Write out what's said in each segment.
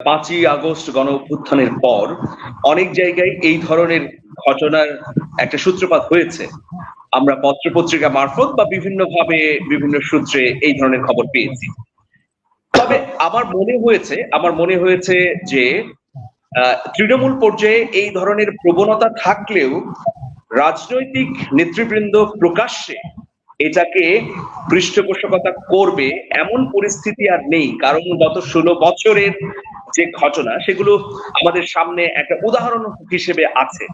পাঁচই আগস্ট গণ অভ্যুত্থানের পর অনেক জায়গায় এই ধরনের ঘটনার একটা সূত্রপাত হয়েছে। আমরা পত্রপত্রিকা মারফত বা বিভিন্ন ভাবে বিভিন্ন সূত্রে এই ধরনের খবর পেয়েছি। তবে আমার মনে হয়েছে, আমার মনে হয়েছে যে তৃণমূল পর্যায়ে এই ধরনের প্রবণতা থাকলেও রাজনৈতিক নেতৃবৃন্দ প্রকাশ্যে এটাকে পৃষ্ঠপোষকতা করবে এমন পরিস্থিতি আর নেই। কারণ গত ষোলো বছরের যে ঘটনা, সেগুলো আমাদের সামনে একটা উদাহরণ হিসেবে আছে।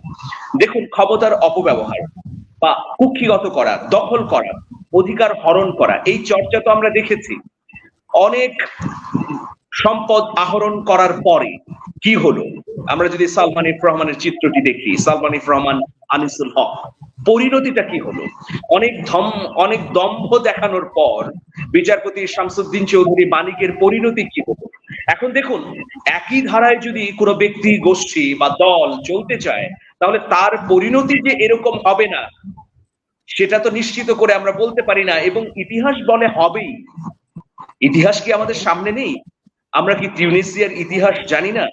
দেখুন, ক্ষমতার অপব্যবহার বা কুক্ষিগত করা, দখল করা, অধিকার হরণ করা, এই চর্চা তো আমরা দেখেছি। অনেক সম্পদ আহরণ করার পরে কি হলো? আমরা যদি সালমান ইফ রহমানের চিত্রটি দেখি, সালমান ইফ রহমান, আনিসুল হক, পরিণতিটা কি হলো? অনেক ধম, অনেক দম্ভ দেখানোর পর বিচারপতি শামসুদ্দিন চৌধুরী মানিকের পরিণতি কি হলো? এখন দেখুন, একই ধারায় যদি কোনো ব্যক্তি, গোষ্ঠী বা দল চলতে চায়, তাহলে তার পরিণতি যে এরকম হবে না, সেটা তো নিশ্চিত করে আমরা বলতে পারি না। এবং ইতিহাস বলে হবেই। ইতিহাস কি আমাদের সামনে নেই? আমরা কি টিউনিসিয়ার ইতিহাস জানি না?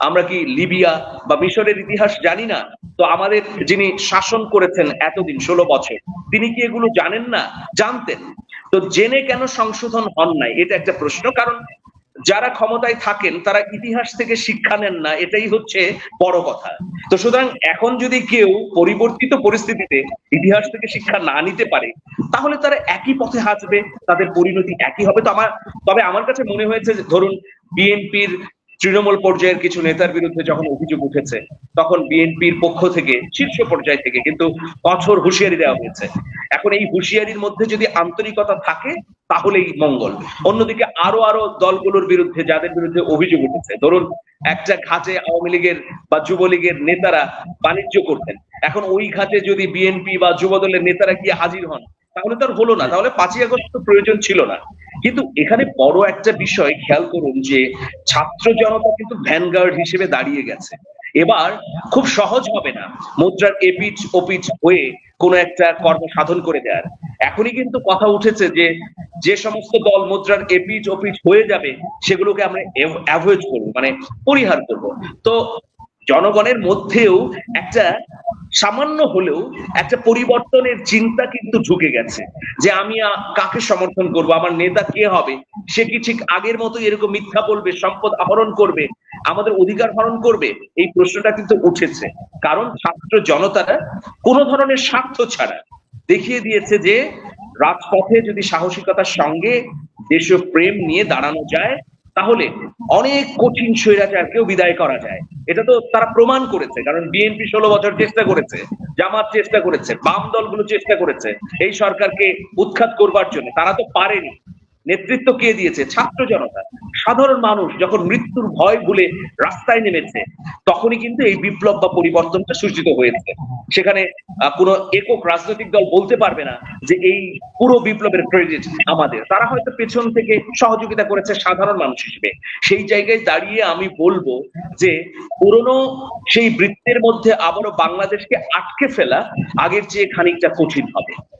আমরা কি লিবিয়া বা মিশরের ইতিহাস জানি না? তো আমাদের যিনি শাসন করেছেন এতদিন, ষোলো বছর, তিনি কি এগুলো জানেন না? জানতেন। তো জেনে কেন সংশোধন হন নাই? এটা একটা প্রশ্ন। কারণ যারা ক্ষমতায় থাকেন, তারা ইতিহাস থেকে শিক্ষা নেন না, এটাই হচ্ছে বড় কথা। তো সুতরাং এখন যদি কেউ পরিবর্তিত পরিস্থিতিতে ইতিহাস থেকে শিক্ষা না নিতে পারে, তাহলে তারা একই পথে হাঁটবে, তাদের পরিণতি একই হবে। তো আমার, তবে আমার কাছে মনে হয়েছে ধরুন, বিএনপির তৃণমূল পর্যায়ের কিছু নেতার বিরুদ্ধে যখন অভিযোগ উঠেছে, তখন বিএনপির পক্ষ থেকে, শীর্ষ পর্যায় থেকে কিন্তু কঠোর হুঁশিয়ারি দেওয়া হয়েছে। এখন এই হুঁশিয়ারির মধ্যে যদি আন্তরিকতা থাকে, তাহলেই মঙ্গল। অন্যদিকে আরও আরও দলগুলোর বিরুদ্ধে, যাদের বিরুদ্ধে অভিযোগ উঠেছে, ধরুন একটা ঘাটে আওয়ামী লীগের বা যুবলীগের নেতারা বাণিজ্য করতেন। এখন ওই ঘাটে যদি বিএনপি বা যুব দলের নেতারা গিয়ে হাজির হন, তাহলে তো আর হলো না। তাহলে পাঁচই আগস্ট প্রয়োজন ছিল না। কিন্তু এখানে বড় একটা বিষয় খেয়াল করুন যে ছাত্র জনতা কিন্তু ভ্যানগার্ড হিসেবে দাঁড়িয়ে গেছে। এবার খুব সহজ হবে না। মুদ্রার এপিচ ওপিচ হয়ে কোনো একটা কর্ম সাধন করে দেওয়ার এখনই কিন্তু কথা উঠেছে যে যে সমস্ত দল মুদ্রার এপিচ ওপিচ হয়ে যাবে, সেগুলোকে আমরা অ্যাভয়েড করব মানে পরিহার করব। তো জনগণের মধ্যেও একটা সামান্য হলেও একটা পরিবর্তনের চিন্তা কিন্তু ঢুকে গেছে। যে আমি কাকে সমর্থন করব? আমার নেতা কে হবে? সে কি ঠিক আগের মতো এরকম মিথ্যা বলবে, সম্পদ আহরণ করবে, আমাদের অধিকার হরণ করবে? এই প্রশ্নটা কিন্তু উঠেছে। কারণ ছাত্র জনতারা কোনো ধরনের স্বার্থ ছাড়া দেখিয়ে দিয়েছে যে, রাজপথে যদি সাহসিকতার সঙ্গে দেশীয় প্রেম নিয়ে দাঁড়ানো যায়, তাহলে অনেক কঠিন স্বৈরাচারকেও বিদায় করা যায়। এটা তো তারা প্রমাণ করেছে, কারণ বিএনপি ষোলো বছর চেষ্টা করেছে, জামাত চেষ্টা করেছে, বাম দলগুলো চেষ্টা করেছে এই সরকারকে উৎখাত করবার জন্য, তারা তো পারেনি। নেতৃত্ব কে দিয়েছে? ছাত্র জনতা। সাধারণ মানুষ যখন মৃত্যুর ভয় ভুলে রাস্তায় নেমেছে, তখনই কিন্তু এই বিপ্লব বা পরিবর্তনটা সূচিত হয়েছে। সেখানে কোনো একক রাজনৈতিক দল বলতে পারবে না যে এই পুরো বিপ্লবের ক্রেডিট আমাদের। তারা হয়তো পেছন থেকে সহযোগিতা করেছে সাধারণ মানুষ হিসেবে। সেই জায়গায় দাঁড়িয়ে আমি বলব যে, পুরনো সেই বৃত্তের মধ্যে আবারও বাংলাদেশকে আটকে ফেলা আগের চেয়ে খানিকটা কঠিন হবে।